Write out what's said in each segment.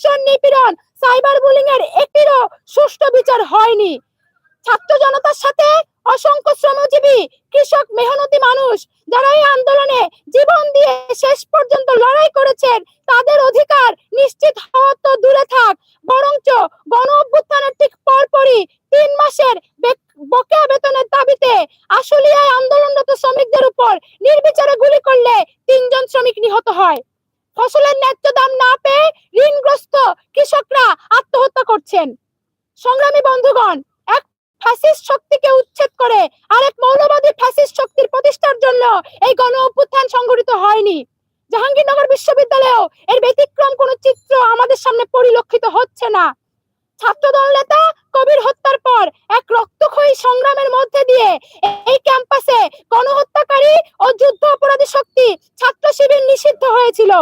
ধর্ষণ নিপীড়ন cyber bullying এর একটিরও সুষ্ঠু বিচার হয়নি। ছাত্র জনতার সাথে অসংখ্য শ্রমজীবী, কৃষক, মেহনতি মানুষ যারা এই আন্দোলনে জীবন দিয়ে শেষ পর্যন্ত লড়াই করেছেন, তাদের অধিকার নিশ্চিত হওয়া তো দূরে থাক। বরঞ্চ গণ অভ্যুত্থানের ঠিক পরপরই তিন মাসের বকেয়া বেতনের দাবিতে আশুলিয়ায় আন্দোলনরত শ্রমিকদের উপর নির্বিচারে গুলি করলে তিনজন শ্রমিক নিহত হয়। ফসলের ন্যায্য দাম না পেয়ে আত্মহত্যা করছেন সংগ্রামী বন্ধুগণ, এক ফ্যাসিস্ট শক্তিকে উচ্ছেদ করে আরেক মৌলবাদী ফ্যাসিস্ট শক্তির প্রতিষ্ঠার জন্য এই গণ অভ্যুত্থান সংগঠিত হয়নি। জাহাঙ্গীরনগর বিশ্ববিদ্যালয়েও এর ব্যতিক্রম কোনো চিত্র আমাদের সামনে পরিলক্ষিত হচ্ছে না। ছাত্রদল নেতা কবির হত্যার পর এক রক্তক্ষয়ী সংগ্রামের মধ্যে দিয়ে এই ক্যাম্পাসে গণহত্যাকারী ও যুদ্ধ অপরাধী শক্তি ছাত্র শিবির নিষিদ্ধ হয়েছিল।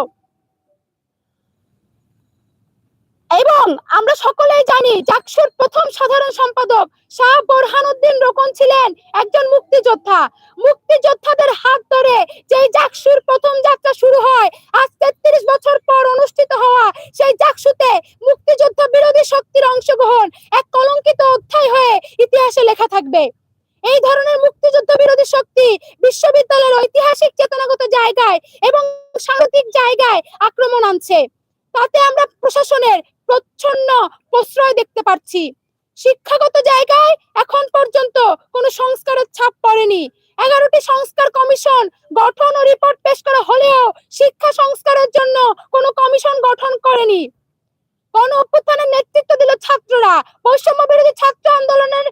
এবং আমরা সকলেই জানি জাকসুর প্রথম সাধারণ সম্পাদক শাহ বোরহানুদ্দিন রোকন ছিলেন একজন মুক্তিযোদ্ধা। মুক্তিযোদ্ধাদের হাত ধরে যেই জাকসুর প্রথম যাত্রা শুরু হয়, আজ তেত্রিশ বছর পর অনুষ্ঠিত হওয়া সেই জাকসুতে মুক্তিযুদ্ধ বিরোধী শক্তির অংশগ্রহণ এক কলঙ্কিত অধ্যায় হয়ে ইতিহাসে লেখা থাকবে। এই ধরনের মুক্তিযুদ্ধ বিরোধী শক্তি বিশ্ববিদ্যালয়ের ঐতিহাসিক চেতনাগত জায়গায় এবং সাংস্কৃতিক জায়গায় আক্রমণ আনছে। তাতে আমরা প্রশাসনের প্রচ্ছন্ন প্রশ্রয় দেখতে পাচ্ছি শিক্ষাগত জায়গায় এখন পর্যন্ত কোনো সংস্কারের ছাপ পড়েনি। এগারোটি সংস্কার কমিশন গঠন ও রিপোর্ট পেশ করা হলেও শিক্ষা সংস্কারের জন্য কোনো কমিশন গঠন করেনি। গণ অভ্যুত্থানের নেতৃত্ব দিল ছাত্ররা। বৈষম্য বিরোধী ছাত্র আন্দোলনের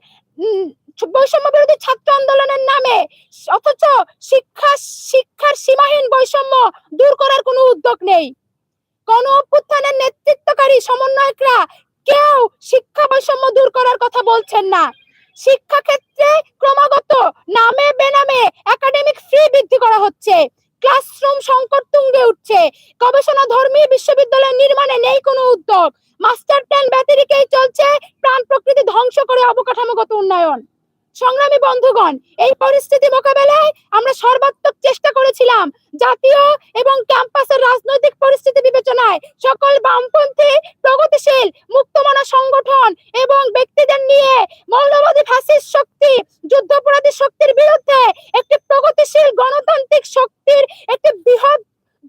বৈষম্য বিরোধী ছাত্র আন্দোলনের নামে, অথচ শিক্ষা, শিক্ষার সীমাহীন বৈষম্য দূর করার কোনো উদ্যোগ নেই। গণ সমন্বয়করা কেউ শিক্ষা বৈষম্য দূর করার কথা বলছেন না। শিক্ষা ক্ষেত্রে ক্রমাগত নামে বেনামে একাডেমিক ফি বৃদ্ধি করা হচ্ছে। ক্লাসরুম সংকট তুঙ্গে উঠছে। গবেষণা ধর্মী বিশ্ববিদ্যালয় নির্মাণে নেই কোনো উদ্যোগ। মাস্টার প্ল্যান ব্যতিরিকেই চলছে। প্রাণ প্রকৃতি ধ্বংস করে অবকাঠামোগত উন্নয়ন। সংগ্রামী বন্ধুগণ, এই পরিস্থিতি মোকাবেলায় আমরা সর্বাত্মক চেষ্টা করেছিলাম। জাতীয় এবং ক্যাম্পাসের রাজনৈতিক পরিস্থিতি বিবেচনায় সকল বামপন্থী প্রগতিশীল, মুক্তমানা সংগঠন এবং ব্যক্তিদের নিয়ে মৌলবাদী ফ্যাসিস্ট শক্তি, যুদ্ধাপরাধী শক্তির বিরুদ্ধে একটি প্রগতিশীল গণতান্ত্রিক শক্তির একটি বৃহৎ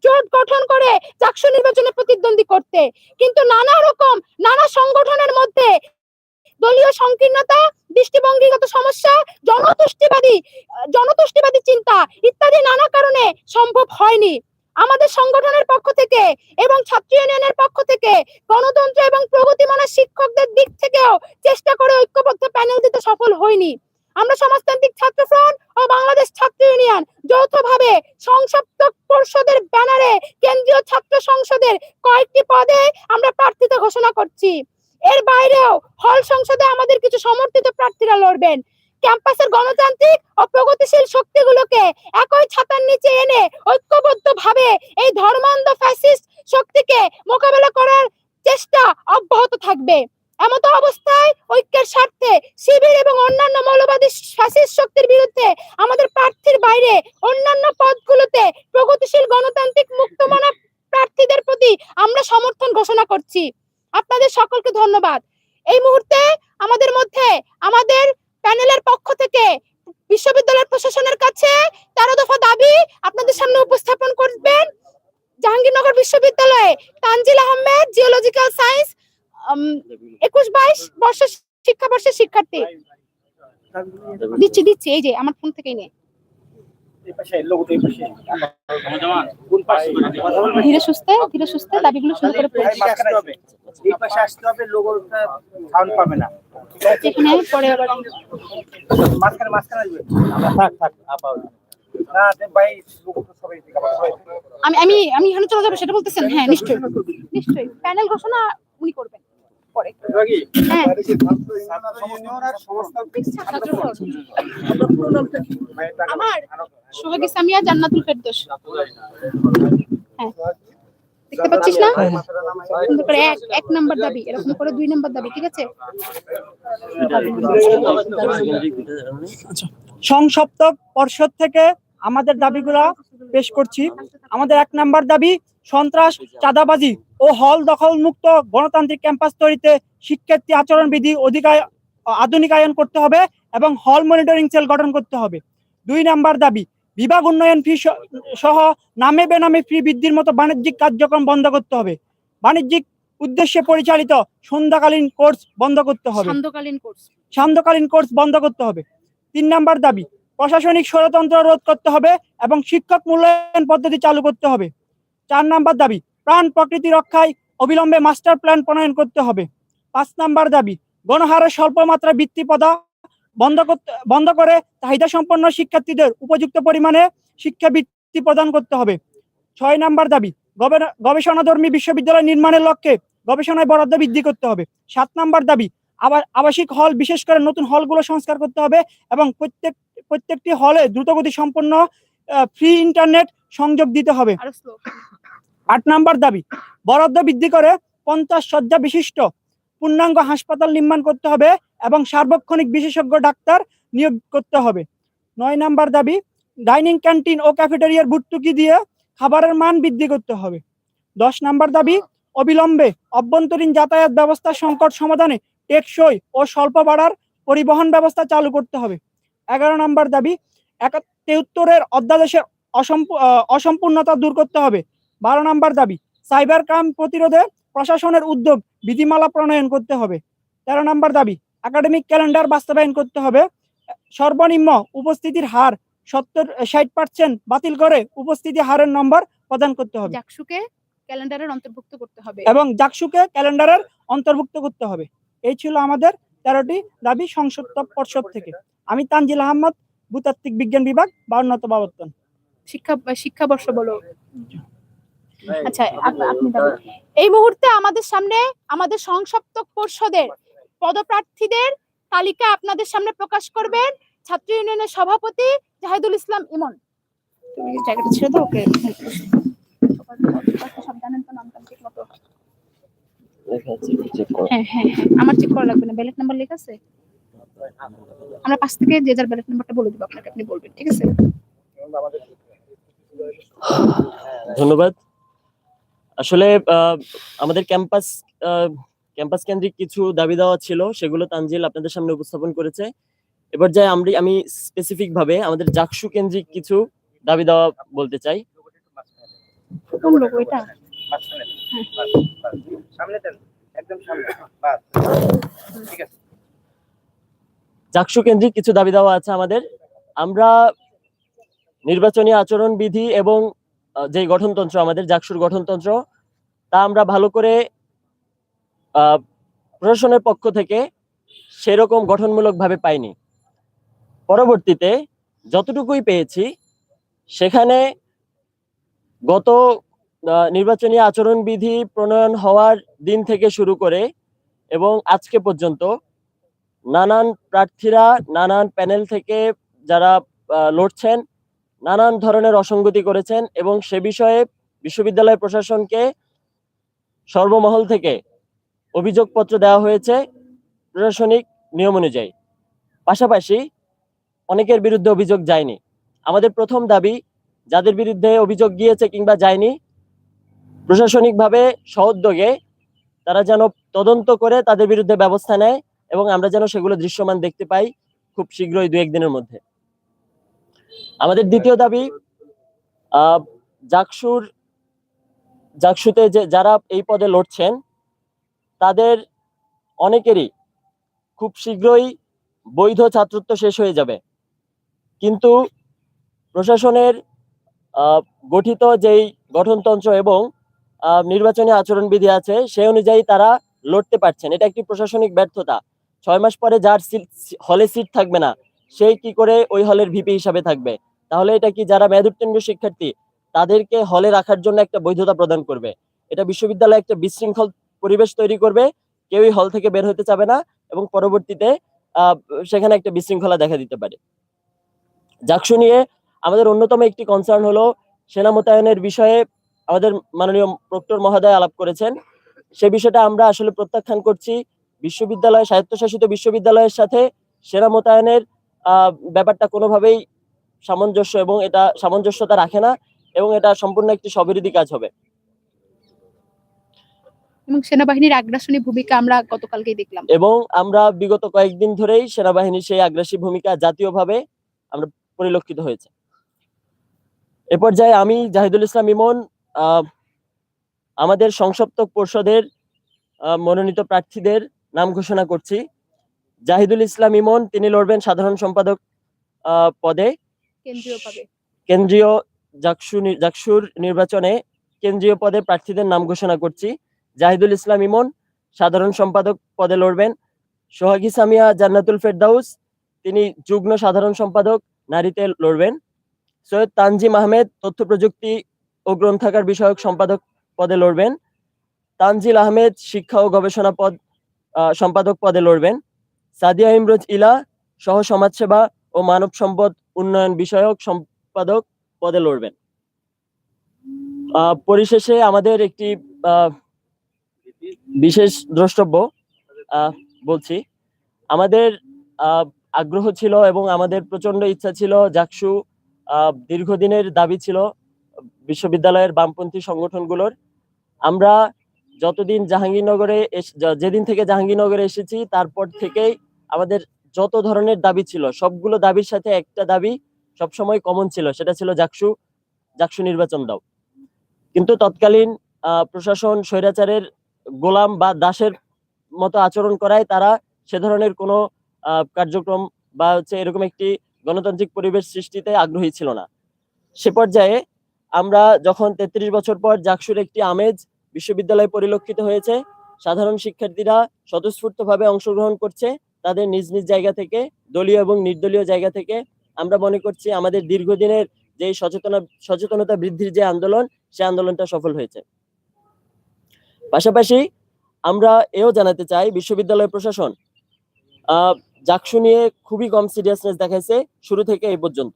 জোট গঠন করে চাকসু নির্বাচনে প্রতিদ্বন্দ্বী করতে। কিন্তু নানা রকম, নানা সংগঠনের মধ্যে দলীয় সংকীর্ণতা, দৃষ্টিভঙ্গিগত সমস্যা, জনতুষ্টিবাদী জনতুষ্টিবাদী চিন্তা ইত্যাদি নানা কারণে সম্ভব হয়নি। আমাদের সংগঠনের পক্ষ থেকে এবং ছাত্র ইউনিয়নের পক্ষ থেকে গণতন্ত্র এবং প্রগতিমানা শিক্ষকদের দিক থেকেও চেষ্টা করে ঐক্যবদ্ধ প্যানেল দিতে সফল হয়নি আমরা সমাজতান্ত্রিক ছাত্র ফ্রন্ট ও বাংলাদেশ ছাত্র ইউনিয়ন যৌথভাবে সংসপ্তক পরিষদের ব্যানারে কেন্দ্রীয় ছাত্র সংসদের কয়েকটি পদে আমরা প্রার্থিতা ঘোষণা করছি। এর বাইরেও হল সংসদে আমাদের কিছু সমর্থিত প্রার্থীরা লড়বেন। ক্যাম্পাসের গণতান্ত্রিক ও প্রগতিশীল শক্তিগুলোকে একই ছাতার নিচে এনে ঐক্যবদ্ধ ভাবে এই ধর্মান্ধ ফ্যাসিস্ট শক্তিকে মোকাবেলা করার চেষ্টা অব্যাহত থাকবে। এমত অবস্থায় ঐক্যের স্বার্থে শিবির এবং অন্যান্য মৌলবাদী ফ্যাসিস্ট শক্তির বিরুদ্ধে আমাদের প্রার্থীর বাইরে অন্যান্য পদগুলোতে প্রগতিশীল গণতান্ত্রিক মুক্তমনা প্রার্থীদের প্রতি আমরা সমর্থন ঘোষণা করছি। আপনাদের সকলকে ধন্যবাদ। এই মুহূর্তে আমাদের মধ্যে, আমাদের প্যানেলের পক্ষ থেকে বিশ্ববিদ্যালয়ের প্রশাসনের কাছে তেরো দফা দাবি আপনাদের সামনে উপস্থাপন করবেন। জাহাঙ্গীরনগর বিশ্ববিদ্যালয়ে তানজিল আহমেদ, জিওলজিক্যাল সায়েন্স একুশ বাইশ বর্ষ শিক্ষাবর্ষের শিক্ষার্থী। দিচ্ছি দিচ্ছি, এই যে, আমার ফোন থেকেই নে। ধীরে সুস্থে ধীরে সুস্থে দাবিগুলো সুন্দর করে পড়ছি এই পাশে আসতে হবে লোগোটা সাউন্ড পাবে না। এখানে পরে আবার মাঝখানে মাঝখানে আসবে। থাক। আমি আমি আমি এখানে চলে যাব সেটা বলতেছেন? হ্যাঁ নিশ্চয়ই। নিশ্চয়ই। প্যানেল ঘোষণা উনি করবেন। পরে। হ্যাঁ। আমার সোহাগ ইসলামিয়া জান্নাতুল ফেরদৌস। হ্যাঁ। দেখতে পাচ্ছিস না? সুন্দর করে এক এক নাম্বার দাবি এরকম করে দুই নাম্বার দাবি ঠিক আছে? সংসপ্তক পর্ষদ থেকে আমাদের দাবিগুলা পেশ করছি। আমাদের এক নাম্বার দাবি সন্ত্রাস চাঁদাবাজি। ও হল দখল মুক্ত গণতান্ত্রিক ক্যাম্পাস তৈরিতে শিক্ষার্থী আচরণবিধি অধিকায় আধুনিকায়ন করতে হবে এবং হল মনিটরিং সেল গঠন করতে হবে। দুই নাম্বার দাবি বিভাগ উন্নয়ন ফি সহ নামে বেনামে ফি বৃদ্ধির মতো বাণিজ্যিক কার্যক্রম বন্ধ করতে হবে। বাণিজ্যিক উদ্দেশ্যে পরিচালিত সন্ধ্যাকালীন কোর্স বন্ধ করতে হবে। সান্ধ্যকালীন কোর্স। সান্ধ্যকালীন কোর্স বন্ধ করতে হবে। তিন নাম্বার দাবি প্রশাসনিক ষড়যন্ত্র রোধ করতে হবে এবং শিক্ষক মূল্যায়ন পদ্ধতি চালু করতে হবে। চার নাম্বার দাবি প্রাণ প্রকৃতি রক্ষায় অবিলম্বে মাস্টার প্ল্যান প্রণয়ন করতে হবে। পাঁচ নাম্বার দাবি, গণহারে স্বল্প মাত্রা বৃত্তি পদা বন্ধ করতে বন্ধ করে চাহিদা সম্পন্ন শিক্ষার্থীদের উপযুক্ত পরিমাণে শিক্ষা বৃত্তি প্রদান করতে হবে। ছয় নাম্বার দাবি গবেষণাধর্মী বিশ্ববিদ্যালয় নির্মাণের লক্ষ্যে গবেষণায় বরাদ্দ বৃদ্ধি করতে হবে। সাত নাম্বার দাবি, আবার আবাসিক হল বিশেষ করে নতুন হলগুলো সংস্কার করতে হবে এবং প্রত্যেক প্রত্যেকটি হলে দ্রুতগতি সম্পন্ন ফ্রি ইন্টারনেট সংযোগ দিতে হবে। আট নাম্বার দাবি, বরাদ্দ বৃদ্ধি করে পঞ্চাশ শয্যা বিশিষ্ট পূর্ণাঙ্গ হাসপাতাল নির্মাণ করতে হবে এবং সার্বক্ষণিক বিশেষজ্ঞ ডাক্তার নিয়োগ করতে হবে। নয় নাম্বার দাবি, ডাইনিং ক্যান্টিন ও ক্যাফেটেরিয়ার ভর্তুকি দিয়ে খাবারের মান বৃদ্ধি করতে হবে। দশ নাম্বার দাবি, অবিলম্বে অভ্যন্তরীণ যাতায়াত ব্যবস্থা সংকট সমাধানে টেকসই ও স্বল্প ভাড়ার পরিবহন ব্যবস্থা চালু করতে হবে। এগারো নাম্বার দাবি, একাত্তরের অধ্যাদেশের অসম্পূ- অসম্পূর্ণতা দূর করতে হবে। বারো নাম্বার দাবি সাইবার ক্রাইম প্রতিরোধে প্রশাসনের উদ্যোগ বিধিমালা প্রণয়ন করতে হবে। তেরো নাম্বার দাবি একাডেমিক ক্যালেন্ডার বাস্তবায়ন করতে হবে। সর্বনিম্ন উপস্থিতির হার সত্তর ষাট পার্সেন্ট বাতিল করে উপস্থিতি হারের নম্বর প্রদান করতে হবে। জাকসুকে ক্যালেন্ডারের অন্তর্ভুক্ত করতে হবে। এবং জাকসুকে ক্যালেন্ডারের অন্তর্ভুক্ত করতে হবে। এই ছিল আমাদের তেরোটি দাবি সংসদ পর্ষদ থেকে। আমি তানজিল আহমদ ভূতাত্ত্বিক বিজ্ঞান বিভাগ বাউন্নত বাবর্তন শিক্ষা শিক্ষাবর্ষ বলো। আচ্ছা আপনি এই মুহূর্তে আমাদের সামনে আমাদের সংসপ্তক পর্ষদের পদপ্রার্থীদের তালিকা আপনাদের সামনে প্রকাশ করবেন ছাত্র ইউনিয়নের সভাপতি জাহিদুল ইসলাম ইমন। তুমি জায়গাটা ছেড়ে দাও? ওকে সব জানেন তো নামটা ঠিক মতো হ্যাঁ হ্যাঁ হ্যাঁ আমার চেক করা লাগবে না ব্যালেট নাম্বার লেখা আছে? আমরা পাশ থেকে যে যার ব্যালেট নাম্বারটা বলে দেবো আপনাকে আপনি বলবেন ঠিক আছে? ধন্যবাদ। আসলে আমাদের ক্যাম্পাস ক্যাম্পাস কেন্দ্রিক কিছু দাবি দেওয়া ছিল সেগুলো তানজিল আপনাদের সামনে উপস্থাপন করেছে। এবার যাই আমরা আমি স্পেসিফিক ভাবে আমাদের জাকসু কেন্দ্রিক কিছু দাবি দেওয়া বলতে চাই। কোন লোক ওইটা? মাঝখানে বাস, বাস। সামনে দেন একদম সামনে। বাস। ঠিক আছে। জাকসু কেন্দ্রিক কিছু দাবি দেওয়া আছে আমাদের। আমরা নির্বাচনী আচরণ বিধি এবং যে গঠনতন্ত্র, আমাদের জাকসুর গঠনতন্ত্র, তা আমরা ভালো করে প্রশাসনের পক্ষ থেকে সেরকম গঠনমূলক ভাবে পাইনি। পরবর্তীতে যতটুকুই পেয়েছি, সেখানে গত নির্বাচনী আচরণ বিধি প্রণয়ন হওয়ার দিন থেকে শুরু করে এবং আজকে পর্যন্ত নানান প্রার্থীরা, নানান প্যানেল থেকে যারা লড়ছেন নানান ধরনের অসঙ্গতি করেছেন এবং সে বিষয়ে বিশ্ববিদ্যালয় প্রশাসনকে সর্বমহল থেকে অভিযোগপত্র দেওয়া হয়েছে প্রশাসনিক নিয়ম অনুযায়ী। পাশাপাশি অনেকের বিরুদ্ধে অভিযোগ যায়নি। আমাদের প্রথম দাবি, যাদের বিরুদ্ধে অভিযোগ গিয়েছে কিংবা যায়নি, প্রশাসনিকভাবে সহদ্যোগে তারা যেন তদন্ত করে তাদের বিরুদ্ধে ব্যবস্থা নেয় এবং আমরা যেন সেগুলো দৃশ্যমান দেখতে পাই খুব শীঘ্রই দু একদিনের মধ্যে। আমাদের দ্বিতীয় দাবি জাকসুর, জাকসুতে যে, যারা এই পদে লড়ছেন, তাদের অনেকেরই খুব শীঘ্রই বৈধ ছাত্রত্ব শেষ হয়ে যাবে। কিন্তু প্রশাসনের গঠিত যেই গঠনতন্ত্র এবং নির্বাচনী আচরণবিধি আছে সেই অনুযায়ী তারা লড়তে পারছেন। এটা একটি প্রশাসনিক ব্যর্থতা। ছয় মাস পরে যার সিট, হলে সিট থাকবে না। সেই কি করে ওই হলের ভিপি হিসাবে থাকবে? তাহলে এটা কি যারা মেধোত্তীর্ণ শিক্ষার্থী, তাদেরকে হলে রাখার জন্য একটা বৈধতা প্রদান করবে? এটা বিশ্ববিদ্যালয়ে একটা বিশৃঙ্খল পরিবেশ তৈরি করবে, কেউই হল থেকে বের হতে চাবে না এবং পরবর্তীতে সেখানে একটা বিশৃঙ্খলা দেখা দিতে পারে। জাকসু নিয়ে আমাদের অন্যতম একটি কনসার্ন হলো সেনা মোতায়েনের বিষয়ে আমাদের মাননীয় প্রক্টর মহোদয় আলাপ করেছেন। সে বিষয়টা আমরা আসলে প্রত্যাখ্যান করছি। বিশ্ববিদ্যালয়, স্বায়ত্তশাসিত বিশ্ববিদ্যালয়ের সাথে সেনা মোতায়েনের ব্যাপারটা কোনোভাবেই সামঞ্জস্য এবং এটা সামঞ্জস্যতা রাখে না এবং এটা সম্পূর্ণ একটি স্ববিরোধী কাজ হবে। এবং সেনাবাহিনীর আগ্রাসনী ভূমিকা আমরা গতকালকেই দেখলাম। এবং আমরা বিগত কয়েকদিন ধরেই সেনাবাহিনীর সেই আগ্রাসী ভূমিকা জাতীয়ভাবে আমরা পরিলক্ষিত হয়েছে। এ পর্যায়ে আমি জাহিদুল ইসলাম ইমন আহ, আমাদের সংসপ্তক পরিষদের মনোনীত প্রার্থীদের নাম ঘোষণা করছি। জাহিদুল ইসলাম ইমন তিনি লড়বেন সাধারণ সম্পাদক আহ, পদে। কেন্দ্রীয় জাকসু জাকসুর নির্বাচনে কেন্দ্রীয় পদে প্রার্থীদের নাম ঘোষণা করছি। জাহিদুল ইসলাম ইমন সাধারণ সম্পাদক পদে লড়বেন। সোহাগী সামিয়া জান্নাতুল ফেরদাউস তিনি যুগ্ম সাধারণ সম্পাদক নারীতে লড়বেন। সৈয়দ তানজিম আহমেদ তথ্য প্রযুক্তি ও গ্রন্থাগার বিষয়ক সম্পাদক পদে লড়বেন। তানজিল আহমেদ শিক্ষা ও গবেষণা পদ আহ, সম্পাদক পদে লড়বেন। সাদিয়া ইমরোজ ইলা, সহ সমাজসেবা ও মানব সম্পদ উন্নয়ন বিষয়ক সম্পাদক পদে লড়বেন। পরিশেষে আমাদের একটি বিশেষ দ্রষ্টব্য বলছি। আমাদের আগ্রহ ছিল এবং আমাদের প্রচণ্ড ইচ্ছা ছিল, জাকসু দীর্ঘদিনের দাবি ছিল বিশ্ববিদ্যালয়ের বামপন্থী সংগঠনগুলোর। আমরা যতদিন জাহাঙ্গীরনগরে যেদিন থেকে জাহাঙ্গীরনগরে এসেছি, তারপর থেকেই আমাদের যত ধরনের দাবি ছিল, সবগুলো দাবির সাথে একটা দাবি সবসময় কমন ছিল, সেটা ছিল জাকসু জাকসু নির্বাচন দাও। কিন্তু তৎকালীন প্রশাসন স্বৈরাচারের গোলাম বা দাসের মতো আচরণ করায় তারা সে ধরনের কোনো কার্যক্রম বা হচ্ছে এরকম একটি গণতান্ত্রিক পরিবেশ সৃষ্টিতে আগ্রহী ছিল না। সে পর্যায়ে আমরা যখন তেত্রিশ বছর পর জাকসুর একটি আমেজ বিশ্ববিদ্যালয়ে পরিলক্ষিত হয়েছে, সাধারণ শিক্ষার্থীরা স্বতঃস্ফূর্তভাবে অংশগ্রহণ করছে তাদের নিজ নিজ জায়গা থেকে, দলীয় এবং নির্দলীয় জায়গা থেকে আমরা মনে করছি আমাদের দীর্ঘদিনের যে সচেতনা, সচেতনতা বৃদ্ধির যে আন্দোলন, সে আন্দোলনটা সফল হয়েছে। পাশাপাশি আমরা এও জানাতে চাই, বিশ্ববিদ্যালয় প্রশাসন জাকসু নিয়ে খুবই কম সিরিয়াসনেস দেখাইছে শুরু থেকে এই পর্যন্ত।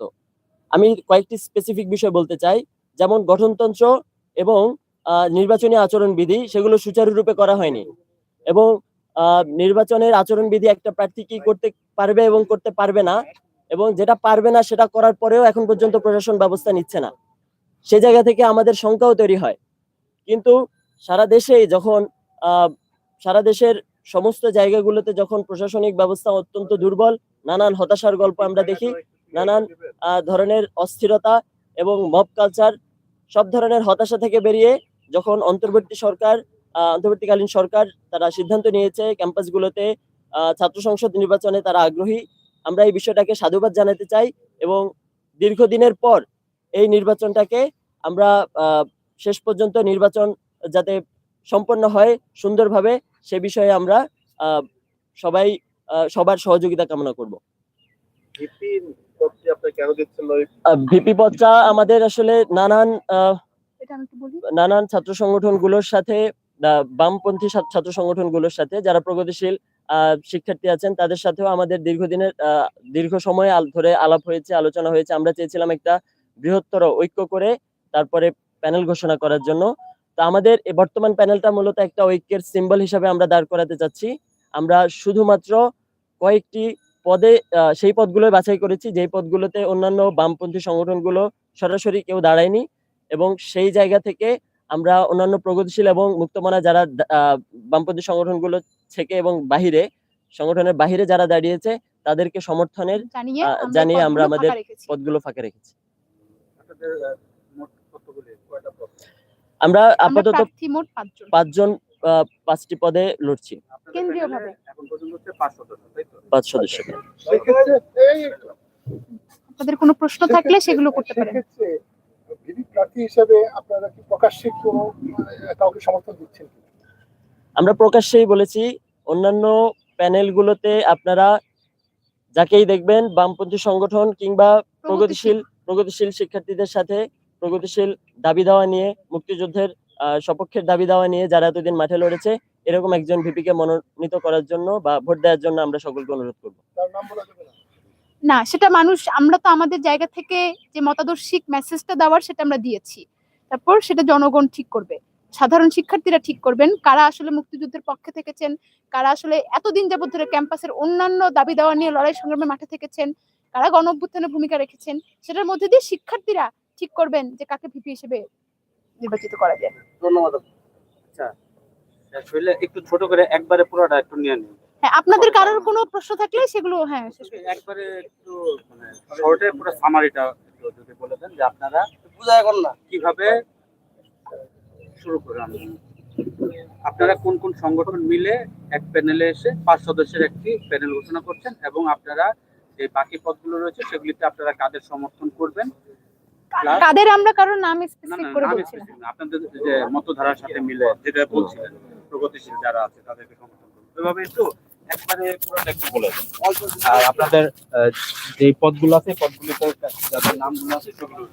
আমি কয়েকটি স্পেসিফিক বিষয় বলতে চাই, যেমন গঠনতন্ত্র এবং নির্বাচনী আচরণবিধি, সেগুলো সুচারুরূপে করা হয়নি এবং নির্বাচনের আচরণবিধি একটা প্রার্থী কি করতে পারবে এবং করতে পারবে না? এবং যেটা পারবে না, সেটা করার পরেও এখন পর্যন্ত প্রশাসন ব্যবস্থা নিচ্ছে না। সে জায়গা থেকে আমাদের শঙ্কাও তৈরি হয়। কিন্তু সারা দেশে যখন সারা দেশের সমস্ত জায়গাগুলোতে যখন প্রশাসনিক ব্যবস্থা অত্যন্ত দুর্বল, নানান হতাশার গল্প আমরা দেখি, নানান ধরনের অস্থিরতা এবং মব কালচার সব ধরনের হতাশা থেকে বেরিয়ে যখন অন্তর্বর্তী সরকার অন্তর্বর্তীকালীন সরকার তারা সিদ্ধান্ত নিয়েছে ক্যাম্পাসগুলোতে আহ, ছাত্র সংসদ নির্বাচনে তারা আগ্রহী। আমরা এই বিষয়টাকে সাধুবাদ জানাতে চাই এবং দীর্ঘদিনের পর এই নির্বাচনটাকে আমরা আহ, শেষ পর্যন্ত নির্বাচন যাতে সম্পন্ন হয় সুন্দরভাবে সে বিষয়ে আমরা আহ, সবাই আহ, সবার সহযোগিতা কামনা করব। ভিপি পদটি আমাদের আসলে নানান আহ, এটা আমি একটু বলি। নানান ছাত্র সংগঠনগুলোর সাথে বামপন্থী ছাত্র সংগঠনগুলোর সাথে যারা প্রগতিশীল শিক্ষার্থী আছেন, তাদের সাথেও আমাদের দীর্ঘদিনের দীর্ঘ সময় ধরে আলাপ হয়েছে, আলোচনা হয়েছে। আমরা চেয়েছিলাম একটা বৃহত্তর ঐক্য করে তারপরে প্যানেল ঘোষণা করার জন্য। তো আমাদের এই বর্তমান প্যানেলটা মূলত একটা ঐক্যের সিম্বল হিসাবে আমরা দাঁড় করাতে চাচ্ছি। আমরা শুধুমাত্র কয়েকটি পদে সেই পদগুলো বাছাই করেছি। যেই পদগুলোতে অন্যান্য বামপন্থী সংগঠনগুলো সরাসরি কেউ দাঁড়ায়নি এবং সেই জায়গা থেকে আমরা অন্যান্য প্রগতিশীল এবং মুক্তমনা যারা আহ, বামপন্থী সংগঠনগুলো থেকে এবং বাহিরে সংগঠনের বাহিরে যারা দাঁড়িয়েছে তাদেরকে সমর্থনের জানিয়ে আমরা আমাদের পদগুলো ফাঁকা রেখেছি। আপনাদের আহ, মোট কতগুলি কয়টা পদ? আমরা আপাতত মোট পাঁচজন। পাঁচটি পদে লড়ছি। কেন্দ্রীয়ভাবে। প্যানেলে এখন পর্যন্ত হচ্ছে পাঁচ সদস্য আপনাদের কোনো প্রশ্ন থাকলে সেগুলো করতে পারেন। ভিপি প্রার্থী হিসেবে আপনারা কি প্রকাশ্যে কোনো কাউকে সমর্থন দিচ্ছেন আমরা প্রকাশ্যেই বলেছি অন্যান্য প্যানেলগুলোতে আপনারা যাকেই দেখবেন বামপন্থী সংগঠন কিংবা প্রগতিশীল প্রগতিশীল। শিক্ষার্থীদের সাথে প্রগতিশীল দাবি দাওয়া নিয়ে মুক্তিযুদ্ধের আহ, সপক্ষের দাবি দাওয়া নিয়ে যারা এতদিন মাঠে লড়েছে এরকম একজন ভিপিকে মনোনীত করার জন্য বা ভোট দেওয়ার জন্য আমরা সকলকে অনুরোধ করব। তার নাম বলা যাবে না, সেটা মানুষ, আমরা তো আমাদের জায়গা থেকে যে মতাদর্শিক মেসেজটা দেওয়ার সেটা আমরা দিয়েছি। তারপর সেটা জনগণ ঠিক করবে। সাধারণ শিক্ষার্থীরা ঠিক করবেন। কারা আসলে মুক্তিযুদ্ধের পক্ষে থেকেছেন? কারা আসলে এতদিন যাবত ধরে ক্যাম্পাসের অন্যান্য দাবি দেওয়া নিয়ে লড়াই সংগ্রামে মাঠে থেকেছেন? কারা গণ অভ্যুত্থানের ভূমিকা রেখেছেন? সেটার মধ্যে দিয়ে শিক্ষার্থীরা ঠিক করবেন যে কাকে ভিপি হিসেবে নির্বাচিত করা যায়। ধন্যবাদ। আচ্ছা একটু ছোট করে একবারে পুরোটা একটু নিয়ে নিন। হ্যাঁ আপনাদের কারোর কোনো প্রশ্ন থাকলে সেগুলো হ্যাঁ একবারে একটু মানে শর্টে পুরো সামারিটা যদি বলে দেন যে আপনারা বুঝা এখন না। কীভাবে শুরু করেন? আপনারা কোন কোন সংগঠন মিলে এক প্যানেলে এসে পাঁচ সদস্যের একটি প্যানেল ঘোষণা করছেন এবং আপনারা যে বাকি পদগুলো রয়েছে সেগুলিতে আপনারা কাদের সমর্থন করবেন? কাদের আমরা কারোর নাম স্পেসিফিক না করে বলছি না। আপনাদের যে মতধারার সাথে মিলে যেটা বলছিলেন প্রগতিশীল যারা আছে তাদেরকে সমর্থন একটু একবারে বলে দেন। আর আপনাদের যে পদগুলো আছে পদগুলিতে যাদের নামগুলো আছে সেগুলো